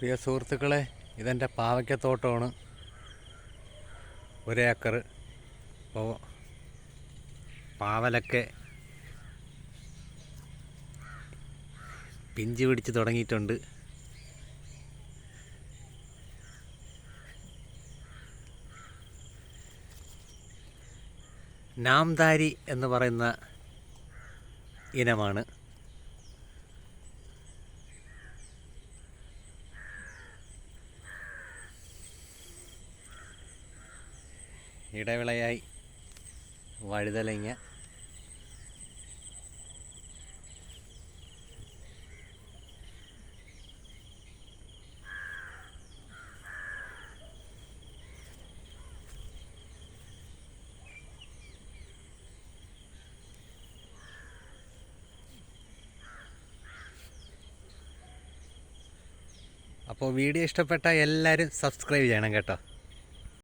പ്രിയ സുഹൃത്തുക്കളെ ഇതെന്റെ പാവയ്ക്കത്തോട്ടമാണ്. ഒരേക്കർ ഇപ്പോൾ പാവലൊക്കെ പിഞ്ച് പിടിച്ച് തുടങ്ങിയിട്ടുണ്ട്. നാംദാരി എന്ന് പറയുന്ന ഇനമാണ്. ഇടവിളയായി വഴുതലങ്ങ. അപ്പോൾ വീഡിയോ ഇഷ്ടപ്പെട്ട എല്ലാവരും സബ്സ്ക്രൈബ് ചെയ്യണം കേട്ടോ.